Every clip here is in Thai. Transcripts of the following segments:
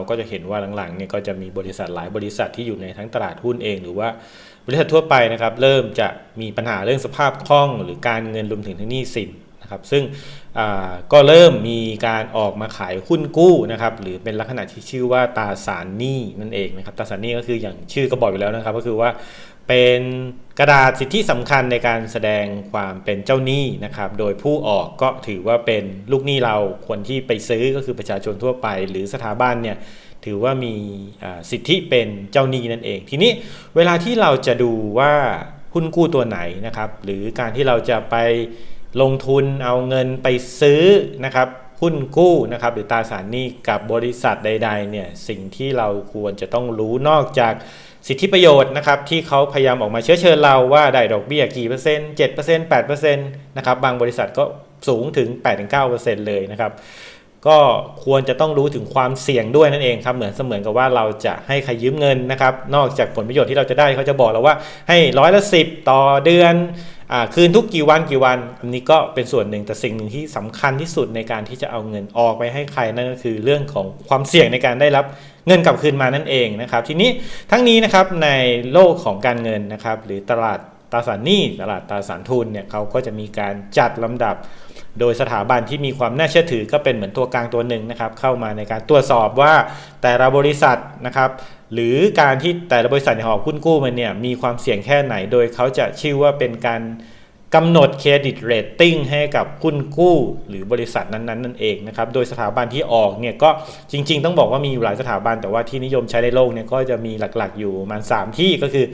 เราก็จะเห็นว่าหลังๆเนี่ยก็จะมีบริษัทหลายบริษัทที่อยู่ในทั้งตลาดหุ้นเองหรือว่าบริษัททั่วไปนะครับ เริ่มจะมีปัญหาเรื่องสภาพคล่อง หรือการเงินรวมถึงทั้งหนี้สิน นะครับซึ่งก็เริ่มมีการออกมาขายหุ้นกู้นะครับหรือเป็นลักษณะที่ชื่อว่าตาสารหนี้นั่นเองนะครับตาสารหนี้ก็คืออย่างชื่อก็บอกอยู่แล้วนะครับ ก็คือว่าเป็นกระดาษสิทธิสำคัญในการแสดงความเป็นเจ้าหนี้นะครับ โดยผู้ออกก็ถือว่าเป็นลูกหนี้เราคนที่ไปซื้อก็คือประชาชนทั่วไป หรือสถาบันเนี่ยถือว่ามีสิทธิเป็นเจ้าหนี้นั่นเอง ทีนี้เวลาที่เราจะดูว่าหุ้นกู้ตัวไหนนะครับ หรือการที่เราจะไป ลงทุนเอาเงินไปซื้อนะครับหุ้นกู้นะครับหรือตราสารหนี้กับบริษัทใดๆเนี่ยสิ่งที่เราควรจะต้องรู้นอกจากสิทธิประโยชน์นะครับที่เขาพยายามออกมาเชื้อเชิญเราว่าได้ดอกเบี้ยกี่เปอร์เซ็นต์7% 8%นต์แปดเปอร์เซ็นต์นะครับบางบริษัทก็สูงถึง8-9%เก้าเปอร์เซ็นต์เลยนะครับก็ควรจะต้องรู้ถึงความเสี่ยงด้วยนั่นเองครับเหมือนเสมือนกับว่าเราจะให้ใครยืมเงินนะครับนอกจากผลประโยชน์ที่เราจะได้เขาจะบอกเราว่าให้ร้อยละสิบต่อเดือน คืนทุกกี่วันกี่วัน อันนี้ก็เป็นส่วนหนึ่งแต่สิ่งหนึ่งที่สำคัญที่สุดในการที่จะเอาเงินออกไปให้ใครนั่นก็คือเรื่องของความเสี่ยงในการได้รับเงินกลับคืนมานั่นเองนะครับทีนี้ทั้งนี้นะครับในโลกของการเงินนะครับหรือตลาดตราสารหนี้ตลาดตราสารทุนเนี่ยเขาก็จะมีการจัดลำดับ โดยสถาบันที่มีความน่าเชื่อถือก็เป็นเหมือนตัวกลางตัวหนึ่งนะครับเข้ามาในการตรวจสอบว่าแต่ละบริษัทนะครับหรือการที่แต่ละบริษัทในหอบหุ้นกู้มันเนี่ยมีความเสี่ยงแค่ไหน โดยเขาจะชื่อว่าเป็นการกำหนดเครดิตเรตติ้งให้กับหุ้นกู้ หรือบริษัทนั้น ๆ นั่นเองนะครับ โดยสถาบันที่ออกเนี่ยก็จริง ๆ ต้องบอกว่ามีอยู่หลายสถาบัน แต่ว่าที่นิยมใช้ในโลกเนี่ยก็จะมีหลักๆ อยู่ประมาณ3ที่ก็คือ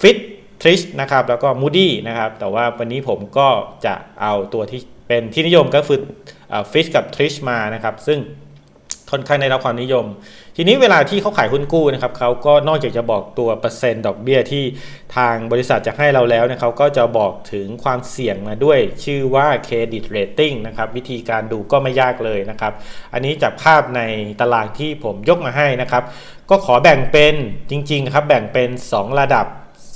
Fit ทริชนะครับแล้วก็ Moody นะครับแต่ว่าวันนี้ผมก็จะเอาตัวที่ เป็นที่นิยมก็คือฟิชกับทริชมานะครับ ซึ่งค่อนข้างได้รับความนิยม ทีนี้เวลาที่เขาขายหุ้นกู้นะครับเขาก็นอกจากจะบอกตัวเปอร์เซ็นต์ดอกเบี้ยที่ทางบริษัทจะให้เราแล้วเนี่ยเขาก็จะบอกถึงความเสี่ยงมาด้วย ชื่อว่าเครดิตเรตติ้งนะครับวิธีการดูก็ไม่ยากเลยนะครับ อันนี้จากภาพในตารางที่ผมยกมาให้นะครับ ก็ขอแบ่งเป็นจริงๆครับแบ่งเป็น 2 ระดับ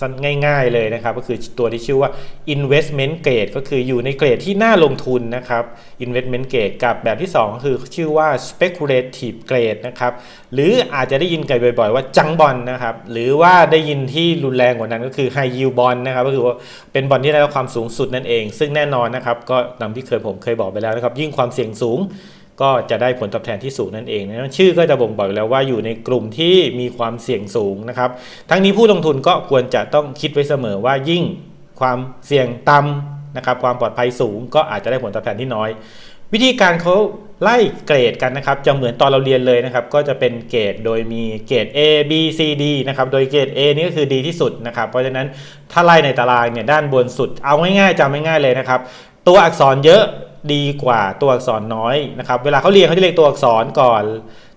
สั้นง่ายๆเลยนะครับ ก็คือตัวที่ชื่อว่า investment grade ก็คืออยู่ในเกรดที่น่าลงทุนนะครับ investment grade กับแบบที่2ก็คือชื่อว่า speculative grade นะครับ หรืออาจจะได้ยินกันบ่อยๆ ว่าจังบอลนะครับ หรือว่าได้ยินที่รุนแรงกว่านั้นก็คือ high yield bond นะครับ ก็คือว่าเป็นบอลที่ได้รับความสูงสุดนั่นเอง ซึ่งแน่นอนนะครับ ก็ตามที่เคยผมเคยบอกไปแล้วนะครับ ยิ่งความเสี่ยงสูง ก็จะได้ผลตอบแทนที่สูงนั่นเองนะชื่อก็จะบ่งบอกแล้วว่าอยู่ในกลุ่มที่มีความเสี่ยงสูงนะครับ ทั้งนี้ผู้ลงทุนก็ควรจะต้องคิดไว้เสมอว่ายิ่งความเสี่ยงต่ำนะครับ ความปลอดภัยสูง ก็อาจจะได้ผลตอบแทนที่น้อย วิธีการเขาไล่เกรดกันนะครับ จะเหมือนตอนเราเรียนเลยนะครับ ก็จะเป็นเกรดโดยมีเกรด A B C D นะครับ โดยเกรด A นี่ก็คือดีที่สุดนะครับ เพราะฉะนั้นถ้าไล่ในตารางเนี่ยด้านบนสุด เอาง่ายๆจำง่ายๆเลยนะครับ ตัวอักษรเยอะดีกว่าตัวอักษรน้อยนะครับ เวลาเขาเรียงเขาจะเรียงตัวอักษรก่อน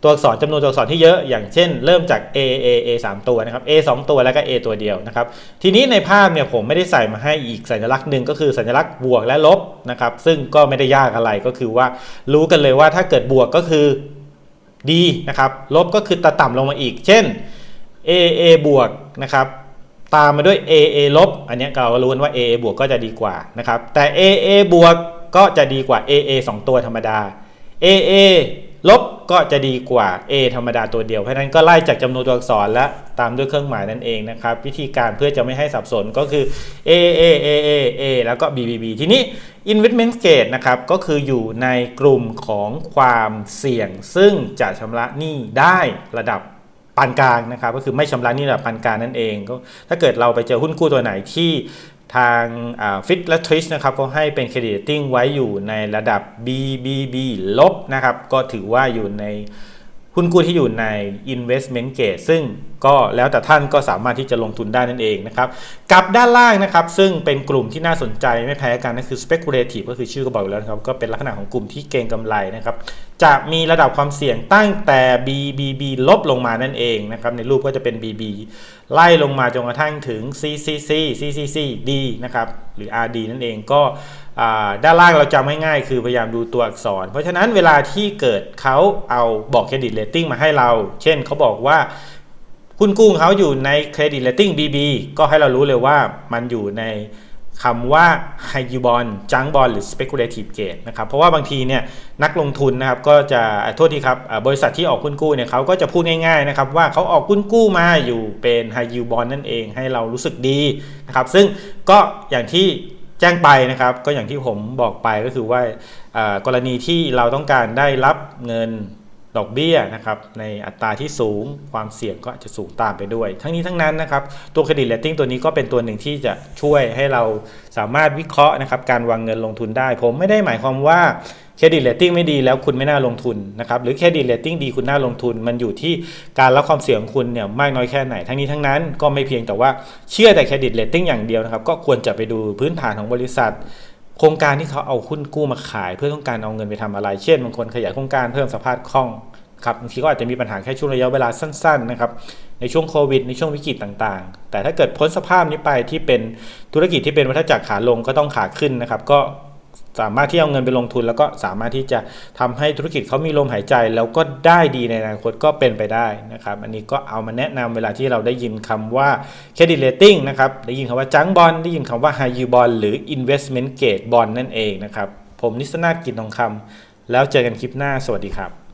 ตัวอักษรจำนวนตัวอักษรที่เยอะอย่างเช่น เริ่มจาก A A A 3ตัวนะครับ A 2 ตัวแล้วก็ A ตัวเดียวนะครับ ทีนี้ในภาพเนี่ยผมไม่ได้ใส่มาให้อีกสัญลักษณ์หนึ่งก็คือสัญลักษณ์บวกและลบนะครับ ซึ่งก็ไม่ได้ยากอะไรก็คือว่ารู้กันเลยว่าถ้าเกิดบวกก็คือดีนะครับ ลบก็คือตะต่ำลงมาอีก เช่น A A บวกนะครับ ตามมาด้วย AA ลบ อันนี้เราก็รู้กันว่า AA บวกก็จะดีกว่านะครับ แต่ AA บวกก็จะดีกว่า AA 2 ตัวธรรมดา AA ลบก็จะดีกว่า A ธรรมดาตัวเดียว เพราะฉะนั้นก็ไล่จากจำนวนตัวอักษรและตามด้วยเครื่องหมายนั่นเองนะครับ วิธีการเพื่อจะไม่ให้สับสนก็คือ A A A A A แล้วก็ B B B ทีนี้ investment grade นะครับก็คืออยู่ในกลุ่มของความเสี่ยง ซึ่งจะชำระหนี้ได้ระดับ ปานกลางนะครับก็คือไม่ชำระหนี้ระดับปานกลางนั่นเองก็ถ้าเกิดเราไปเจอหุ้นกู้ตัวไหนที่ทางฟิตและทริชนะครับก็ให้เป็นเครดิตติ้งไว้อยู่ในระดับ BBB ลบนะครับก็ถือว่าอยู่ใน หุ้นกู้ที่อยู่ใน investment grade ซึ่งก็แล้วแต่ท่านก็สามารถที่จะลงทุนได้นั่นเองนะครับกับด้านล่างนะครับซึ่งเป็นกลุ่มที่น่าสนใจไม่แพ้กันนั่นคือ speculative ก็คือชื่อก็บอกอยู่แล้วนะครับก็เป็นลักษณะของกลุ่มที่เก็งกำไรนะครับจะมีระดับความเสี่ยงตั้งแต่ BBB ลบลงมานั่นเองนะครับในรูปก็จะเป็น BB ไล่ลงมาจนกระทั่งถึง CCC CCC D นะครับหรือ RD นั่นเองก็ ด้านล่างเราจำง่ายๆคือพยายามดูตัวอักษร เพราะฉะนั้นเวลาที่เกิดเขาเอาบอกเครดิตเรตติ้งมาให้เรา เช่นเขาบอกว่าหุ้นกู้งเขาอยู่ในเครดิตเรตติ้ง BB ก็ให้เรารู้เลยว่ามันอยู่ในคำว่า high yield bond junk bond หรือ speculative grade นะครับเพราะว่าบางทีเนี่ยนักลงทุนนะครับก็จะอะโทษทีครับบริษัทที่ออกหุ้นกู้เนี่ยเขาก็จะพูดง่ายๆนะครับว่าเขาออกหุ้นกู้มาอยู่เป็น high yield bond นั่นเองให้เรารู้สึกดีนะครับซึ่งก็อย่างที่ จ้งไปนะครับก็อย่างที่ผมบอกไปก็คือว่าอ่ากรณีที่เราต้องการได้รับเงิน ดอกเบี้ยนะครับในอัตราที่สูงความเสี่ยงก็อาจจะสูงตามไปด้วย ทั้งนี้ทั้งนั้นนะครับตัวเครดิตเลตติ้งตัวนี้ก็เป็นตัวหนึ่งที่จะช่วยให้เราสามารถวิเคราะห์นะครับการวางเงินลงทุนได้ ผมไม่ได้หมายความว่าเครดิตเลตติ้งไม่ดีแล้วคุณไม่น่าลงทุนนะครับหรือเครดิตเลตติ้งดีคุณน่าลงทุน มันอยู่ที่การรับความเสี่ยงของคุณเนี่ยมากน้อยแค่ไหน ทั้งนี้ทั้งนั้นก็ไม่เพียงแต่ว่าเชื่อแต่เครดิตเลตติ้งอย่างเดียวนะครับก็ควรจะไปดูพื้นฐานของบริษัท โครงการที่เขาเอาหุ้นกู้มาขาย เพื่อต้องการเอาเงินไปทำอะไร เช่นบางคนขยายโครงการเพิ่มสภาพคล่องครับบางทีก็อาจจะมีปัญหาแค่ช่วงระยะเวลาสั้นๆนะครับในช่วงโควิด ในช่วงวิกฤตต่างๆ แต่ถ้าเกิดพ้นสภาพนี้ไปที่เป็นธุรกิจที่เป็นวัฏจักรขาลงก็ต้องขาขึ้นนะครับ ก็ สามารถที่เอาเงินไปลงทุน แล้วก็สามารถที่จะทำให้ธุรกิจเขามีลมหายใจ แล้วก็ได้ดีในอนาคตก็เป็นไปได้นะครับอันนี้ก็เอามาแนะนำเวลาที่เราได้ยินคำว่าเครดิตเลตติ้งนะครับได้ยินคำว่าจังบอลได้ยินคำว่าไฮยูบอลหรือ investment grade b o บอลนั่นเองนะครับผมนิสนาถกินทองคำแล้วเจอกันคลิปหน้าสวัสดีครับ